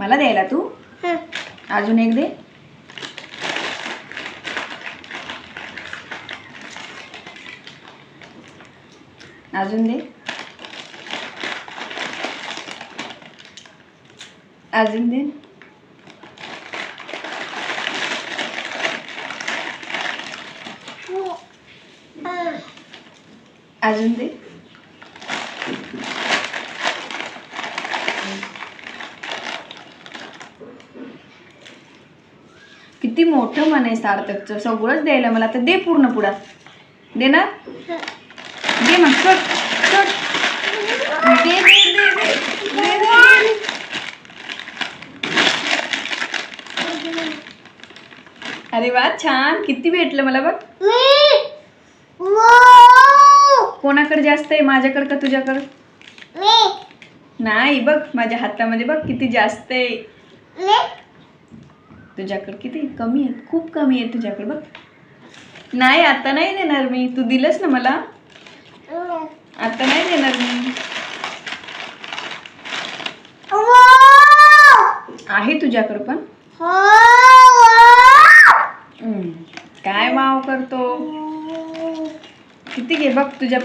मला द्यायला तू? अजून एक दे. अजून दे. अजून दे. अजून दे. किती मोठं मन आहे सार्थकचं. सगळंच द्यायला मला. तर दे पूर्ण पुढा. दे ना. दे मग चट चट. दे दे दे दे. दे दे अरे वा छान. किती भेटलं मला बघ. कोणाकडे जास्त आहे? माझ्याकडे का तुझ्याकडे? नाही बघ. माझ्या हातामध्ये बघ किती जास्त आहे. तुझ्याकडे किती? कमी आहेत. खूप कमी आहे तुझ्याकडे बघ. नाही आता नाही देणार मी. तू दिलंस ना मला? आता नाही देणार मी. आहे तुझ्याकडे पण? काय माव करतो? किती घे बघ. तुझ्या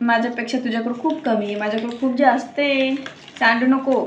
माझ्यापेक्षा तुझ्याकडे खूप कमी आहे. माझ्याकडे खूप जास्त आहे. सांडू नको.